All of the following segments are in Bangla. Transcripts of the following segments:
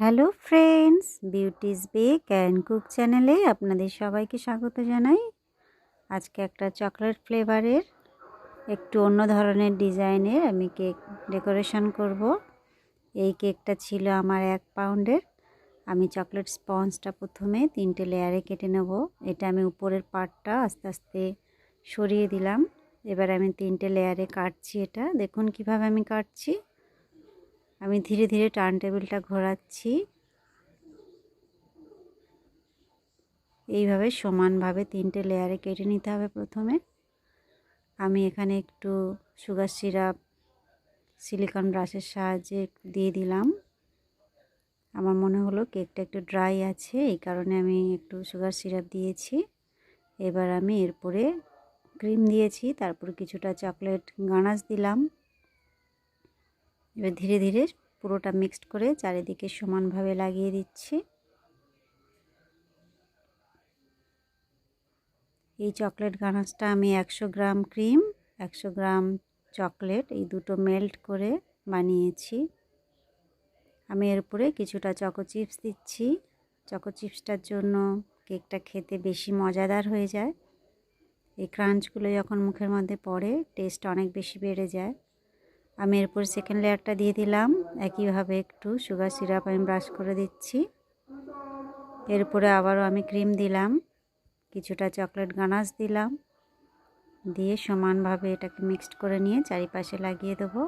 Hello friends, beauty's bake and cook চ্যানেলে আপনাদের সবাইকে স্বাগত জানাই। আজকে একটা চকলেট ফ্লেভারের, একটু অন্য ধরনের ডিজাইনের আমি কেক ডেকোরেশন করব। এই কেকটা ছিল আমার এক পাউন্ডের। আমি চকলেট স্পঞ্জটা প্রথমে তিনটে লেয়ারে কেটে নেব। এটা আমি উপরের পার্টটা আস্তে আস্তে সরিয়ে দিলাম। এবার আমি তিনটে লেয়ারে কাটছি এটা। দেখুন কীভাবে আমি কাটছি। আমি ধীরে ধীরে টার্ন টেবিলটা ঘোরাচ্ছি। এইভাবে সমানভাবে তিনটে লেয়ারে কেটে নিতে হবে প্রথমে। আমি এখানে একটু সুগার সিরাপ, সিলিকন ব্রাশের সাহায্যে দিয়ে দিলাম। আমার মনে হলো কেকটা একটু ড্রাই আছে, এই কারণে আমি একটু সুগার সিরাপ দিয়েছি। এবার আমি এরপরে ক্রিম দিয়েছি, তারপর কিছুটা চকলেট গানাশ দিলাম। এবার ধীরে ধীরে পুরোটা মিক্সড করে চারিদিকে সমানভাবে লাগিয়ে দিচ্ছি। এই চকলেট গানাসটা আমি একশো গ্রাম ক্রিম একশো গ্রাম চকলেট এই দুটো মেল্ট করে বানিয়েছি। আমি এর উপরে কিছুটা চকো চিপস দিচ্ছি। চকো চিপসটার জন্য কেকটা খেতে বেশি মজাদার হয়ে যায়। এই ক্রাঞ্চগুলো যখন মুখের মধ্যে পড়ে টেস্ট অনেক বেশি বেড়ে যায়। আমি এরপর সেকেন্ড লেয়ারটা দিয়ে দিলাম। একইভাবে একটু সুগার সিরাপ আমি ব্রাশ করে দিচ্ছি। এরপরে আবারও আমি ক্রিম দিলাম। কিছুটা চকলেট গানাস দিলাম। দিয়ে সমানভাবে এটাকে মিক্সড করে নিয়ে চারিপাশে লাগিয়ে দেবো।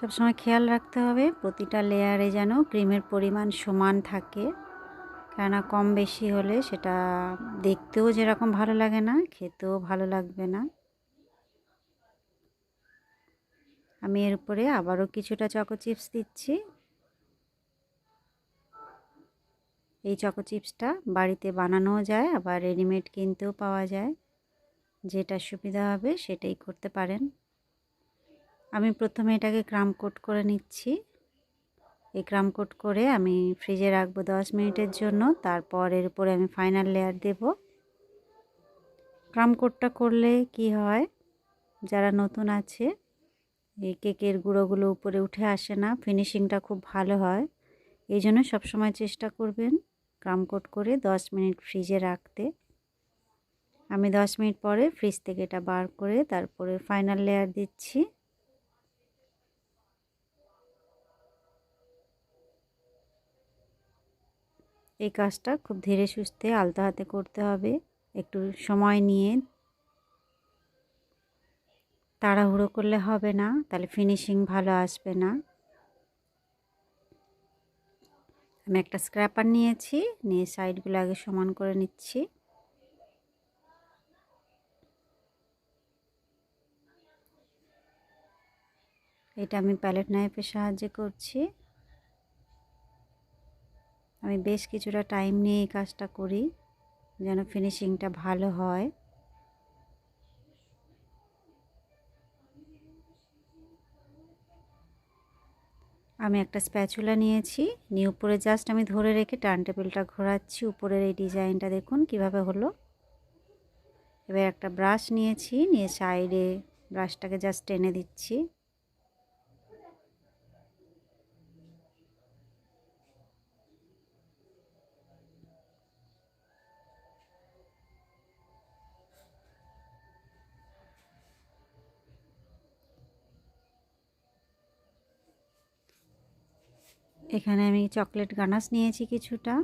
সবসময় খেয়াল রাখতে হবে প্রতিটা লেয়ারে যেন ক্রিমের পরিমাণ সমান থাকে। কেননা কম বেশি হলে সেটা দেখতেও যেরকম ভালো লাগে না, খেতেও ভালো লাগবে না। আমি এর উপরে আবারও কিছুটা চকো চিপস দিচ্ছি। এই চকো চিপসটা বাড়িতে বানানোও যায়, আবার রেডিমেড কিনতেও পাওয়া যায়। যেটা সুবিধা হবে সেটাই করতে পারেন। আমি প্রথমে এটাকে ক্রাম কোট করে নিচ্ছি। এই ক্রাম কোট করে আমি ফ্রিজে রাখব দশ মিনিটের জন্য। তারপর এর উপরে আমি ফাইনাল লেয়ার দেব। ক্রাম কোটটা করলে কি হয়? যারা নতুন আছে, এই কেকের গুঁড়োগুলো উপরে উঠে আসে না, ফিনিশিংটা খুব ভালো হয়। এই জন্য সবসময় চেষ্টা করবেন ক্রাম কোট করে দশ মিনিট ফ্রিজে রাখতে। আমি দশ মিনিট পরে ফ্রিজ থেকে এটা বার করে তারপরে ফাইনাল লেয়ার দিচ্ছি। এই কাজটা খুব ধীরে সুস্থে আলতা হাতে করতে হবে। একটু সময় নিয়ে তাড়াহুড়ো করলে হবে না, তাহলে ফিনিশিং ভালো আসবে না। আমি একটা স্ক্র্যাপার নিয়েছি, নিয়ে সাইডগুলো আগে সমান করে নিচ্ছি। এটা আমি প্যালেট নাইফের সাহায্যে করছি। আমি বেশ কিছুটা টাইম নিয়ে এই কাজটা করি, যেন ফিনিশিংটা ভালো হয়। আমি একটা স্প্যাচুলা নিয়েছি, নিয়ে উপরে জাস্ট আমি ধরে রেখে টার্ন টেবিলটা ঘোরাচ্ছি, উপরের এই ডিজাইনটা দেখুন কীভাবে হলো। এবার একটা ব্রাশ নিয়েছি, নিয়ে সাইডে ব্রাশটাকে জাস্ট টেনে দিচ্ছি। এখানে আমি চকলেট গানাস নিয়েছি কিছুটা।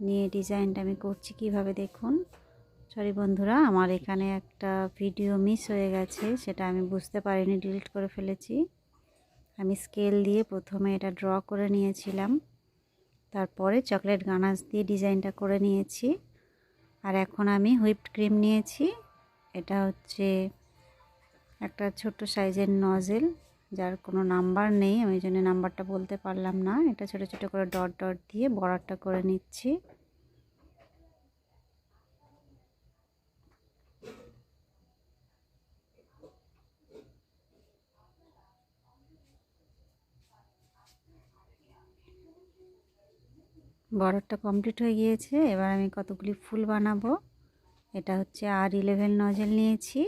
নিয়ে ডিজাইনটা আমি করছি কীভাবে দেখুন। সরি বন্ধুরা, আমার এখানে একটা ভিডিও মিস হয়ে গেছে, সেটা আমি বুঝতে পারিনি, ডিলিট করে ফেলেছি। আমি স্কেল দিয়ে প্রথমে এটা ড্র করে নিয়েছিলাম। তারপরে চকলেট গানাস দিয়ে ডিজাইনটা করে নিয়েছি। আর এখন আমি হুইপড ক্রিম নিয়েছি। এটা হচ্ছে একটা ছোট্ট সাইজের নজেল। যার কোনো নাম্বার নেই, আমি জন্য নাম্বারটা বলতে পারলাম না। এটা ছোটো ছোটো করে ডট ডট দিয়ে বর্ডারটা করে নিচ্ছি। বর্ডারটা কমপ্লিট হয়ে গিয়েছে। এবার আমি কতগুলি ফুল বানাবো, এটা হচ্ছে আর ইলেভেন নজেল নিয়েছি।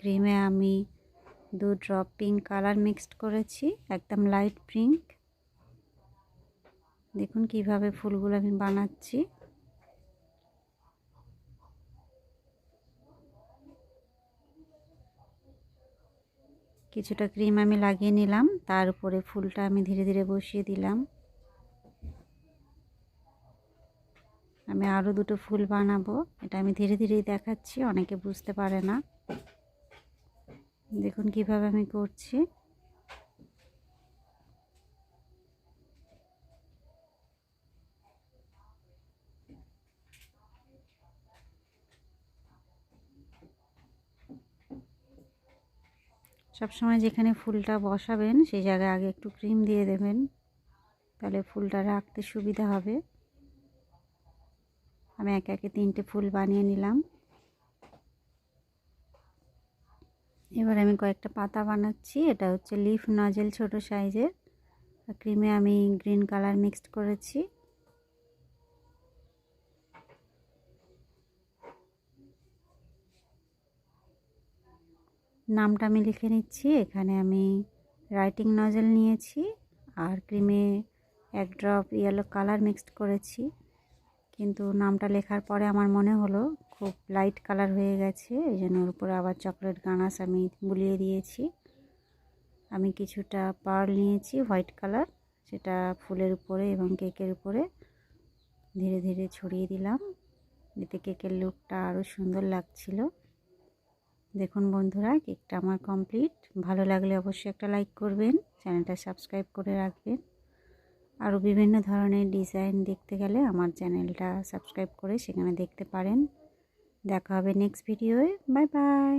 ক্রিমে আমি দু ড্রপ পিঙ্ক কালার মিক্সড করেছি, একদম লাইট পিঙ্ক। দেখুন কীভাবে ফুলগুলো আমি বানাচ্ছি। কিছুটা ক্রিম আমি লাগিয়ে নিলাম, তার উপরে ফুলটা আমি ধীরে ধীরে বসিয়ে দিলাম। আমি আরও দুটো ফুল বানাবো, এটা আমি ধীরে ধীরেই দেখাচ্ছি, অনেকে বুঝতে পারে না। দেখুন কীভাবে আমি করছি। সবসময় যেখানে ফুলটা বসাবেন, সেই জায়গায় আগে একটু ক্রিম দিয়ে দেবেন। তাহলে ফুলটা রাখতে সুবিধা হবে। আমি একে একে তিনটে ফুল বানিয়ে নিলাম। এবার আমি কয়েকটা পাতা বানাচ্ছি। এটা হচ্ছে লিফ নজেল ছোট সাইজের। ক্রিমে আমি গ্রিন কালার মিক্সড করেছি। নামটা আমি লিখে নিচ্ছি। এখানে আমি রাইটিং নজেল নিয়েছি আর ক্রিমে এক ড্রপ ইয়েলো কালার মিক্সড করেছি। কিন্তু নামটা লেখার পরে আমার মনে হলো খুব লাইট কালার হয়ে গেছে, এই জন্য ওর উপরে আবার চকলেট গানাস আমি বুলিয়ে দিয়েছি। আমি কিছুটা পার্ল নিয়েছি হোয়াইট কালার সেটা ফুলের উপরে এবং কেকের উপরে। ধীরে ধীরে ছড়িয়ে দিলাম, এতে কেকের লুকটা আরও সুন্দর লাগছিল। দেখুন বন্ধুরা কেকটা আমার কমপ্লিট ভালো লাগলে অবশ্যই একটা লাইক করবেন, চ্যানেলটা সাবস্ক্রাইব করে রাখবেন। আরও বিভিন্ন ধরনের ডিজাইন দেখতে গেলে আমার চ্যানেলটা সাবস্ক্রাইব করে সেখানে দেখতে পারেন। দেখা হবে নেক্সট ভিডিওয়ে বাই বাই